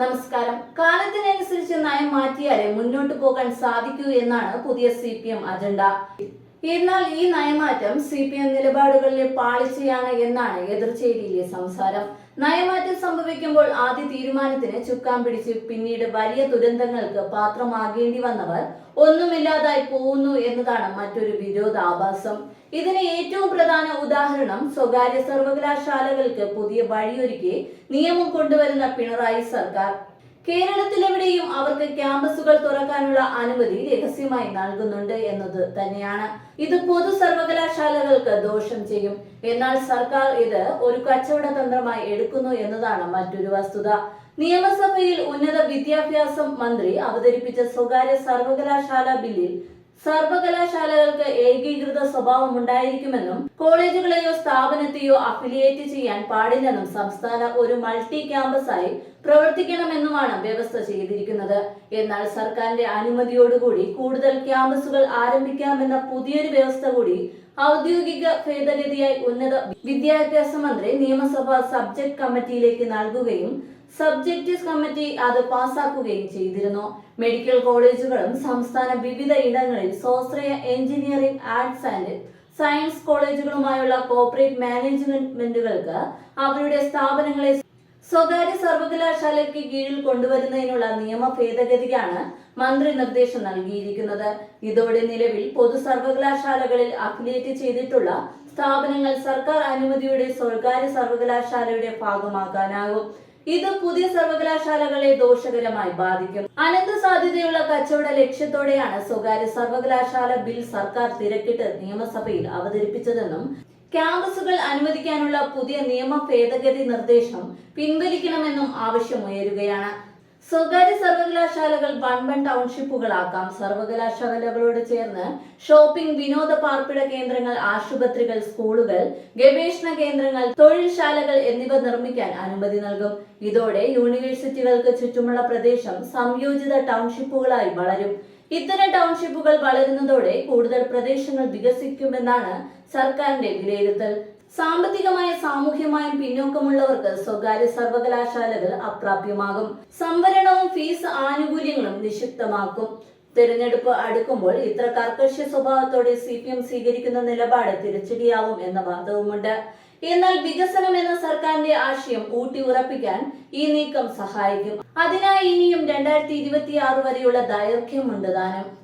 നമസ്കാരം. കാലത്തിനനുസരിച്ച് നയം മാറ്റിയാലേ മുന്നോട്ട് പോകാൻ സാധിക്കൂ എന്നാണ് പുതിയ സി പി എം അജണ്ട. എന്നാൽ ഈ നയമാറ്റം സി പി എം നിലപാടുകളിലെ പാളിച്ചയാണ് എന്നാണ് എതിർചേരിയിലെ സംസാരം. നയമാറ്റം സംഭവിക്കുമ്പോൾ ആദ്യ തീരുമാനത്തിന് ചുക്കാൻ പിടിച്ച് പിന്നീട് വലിയ ദുരന്തങ്ങൾക്ക് പാത്രമാകേണ്ടി വന്നവർ ഒന്നുമില്ലാതായി പോകുന്നു എന്നതാണ് മറ്റൊരു വിരോധാഭാസം. ഇതിന് ഏറ്റവും പ്രധാന ഉദാഹരണം സ്വകാര്യ സർവകലാശാലകൾക്ക് പുതിയ വഴിയൊരുക്കി നിയമം കൊണ്ടുവരുന്ന പിണറായി സർക്കാർ. കേരളത്തിലെവിടെയും അവർക്ക് ക്യാമ്പസുകൾ തുറക്കാനുള്ള അനുമതി രഹസ്യമായി നൽകുന്നുണ്ട് എന്നത് തന്നെയാണ്. ഇത് പൊതു സർവകലാശാലകൾക്ക് ദോഷം ചെയ്യും. എന്നാൽ സർക്കാർ ഇത് ഒരു കച്ചവട തന്ത്രമായി എടുക്കുന്നു എന്നതാണ് മറ്റൊരു വസ്തുത. നിയമസഭയിൽ ഉന്നത വിദ്യാഭ്യാസം മന്ത്രി അവതരിപ്പിച്ച സ്വകാര്യ സർവകലാശാല ബില്ലിൽ സർവകലാശാലകൾക്ക് ഏകീകൃത സ്വഭാവം ഉണ്ടായിരിക്കുമെന്നും കോളേജുകളെയോ സ്ഥാപനത്തെയോ അഫിലിയേറ്റ് ചെയ്യാൻ പാടില്ലെന്നും സംസ്ഥാന ഒരു മൾട്ടി ക്യാമ്പസായി പ്രവർത്തിക്കണമെന്നുമാണ് വ്യവസ്ഥ ചെയ്തിരിക്കുന്നത്. എന്നാൽ സർക്കാരിന്റെ അനുമതിയോടുകൂടി കൂടുതൽ ക്യാമ്പസുകൾ ആരംഭിക്കാമെന്ന പുതിയൊരു വ്യവസ്ഥ കൂടി ഔദ്യോഗിക ഭേദഗതിയായി ഉന്നത വിദ്യാഭ്യാസ മന്ത്രി നിയമസഭാ സബ്ജക്ട് കമ്മിറ്റിയിലേക്ക് നൽകുകയും സബ്ജക്ട് കമ്മിറ്റി അത് പാസാക്കുകയും ചെയ്തിരുന്നു. മെഡിക്കൽ കോളേജുകളും സംസ്ഥാന വിവിധ ഇടങ്ങളിൽ സ്വാശ്രയ എഞ്ചിനീയറിംഗ് ആർട്സ് ആൻഡ് സയൻസ് കോളേജുകളുമായുള്ള കോർപ്പറേറ്റ് മാനേജ്മെന്റുകൾക്ക് അവരുടെ സ്ഥാപനങ്ങളെ സ്വകാര്യ സർവകലാശാലയ്ക്ക് കീഴിൽ കൊണ്ടുവരുന്നതിനുള്ള നിയമ ഭേദഗതിക്കാണ് മന്ത്രി നിർദ്ദേശം നൽകിയിരിക്കുന്നത്. ഇതോടെ നിലവിൽ പൊതു സർവകലാശാലകളിൽ അഫിലിയേറ്റ് ചെയ്തിട്ടുള്ള സ്ഥാപനങ്ങൾ സർക്കാർ അനുമതിയുടെ സ്വകാര്യ സർവകലാശാലയുടെ ഭാഗമാക്കാനാകും ഇത് പുതിയ സർവകലാശാലകളെ ദോഷകരമായി ബാധിക്കും. അനന്ത സാധ്യതയുള്ള കച്ചവട ലക്ഷ്യത്തോടെയാണ് സ്വകാര്യ സർവകലാശാല ബിൽ സർക്കാർ തിരക്കിട്ട് നിയമസഭയിൽ അവതരിപ്പിച്ചതെന്നും ക്യാമ്പസുകൾ അനുവദിക്കാനുള്ള പുതിയ നിയമ ഭേദഗതി നിർദ്ദേശം പിൻവലിക്കണമെന്നും ആവശ്യമുയരുകയാണ്. സ്വകാര്യ സർവകലാശാലകൾ വൺ വൺ ടൗൺഷിപ്പുകളാക്കാം. സർവകലാശാലകളോട് ചേർന്ന് ഷോപ്പിംഗ് വിനോദ പാർപ്പിട കേന്ദ്രങ്ങൾ ആശുപത്രികൾ സ്കൂളുകൾ ഗവേഷണ കേന്ദ്രങ്ങൾ തൊഴിൽശാലകൾ എന്നിവ നിർമ്മിക്കാൻ അനുമതി നൽകും. ഇതോടെ യൂണിവേഴ്സിറ്റികൾക്ക് ചുറ്റുമുള്ള പ്രദേശം സംയോജിത ടൗൺഷിപ്പുകളായി വളരും. ഇത്തരം ടൗൺഷിപ്പുകൾ വളരുന്നതോടെ കൂടുതൽ പ്രദേശങ്ങൾ വികസിക്കുമെന്നാണ് സർക്കാരിന്റെ വിലയിരുത്തൽ. സാമ്പത്തികമായ സാമൂഹ്യമായും പിന്നോക്കമുള്ളവർക്ക് സ്വകാര്യ സർവകലാശാലകൾ അപ്രാപ്യമാകും. സംവരണവും ഫീസ് ആനുകൂല്യങ്ങളും നിക്ഷിപ്തമാക്കും. തെരഞ്ഞെടുപ്പ് അടുക്കുമ്പോൾ ഇത്ര കർക്കശ സ്വഭാവത്തോടെ സി സ്വീകരിക്കുന്ന നിലപാട് തിരിച്ചടിയാവും എന്ന വാദവുമുണ്ട്. എന്നാൽ വികസനം എന്ന സർക്കാരിന്റെ ആശയം ഊട്ടി ഉറപ്പിക്കാൻ ഈ നീക്കം സഹായിക്കും. അതിനായി ഇനിയും രണ്ടായിരത്തി ഇരുപത്തി വരെയുള്ള ദൈർഘ്യമുണ്ട് താനും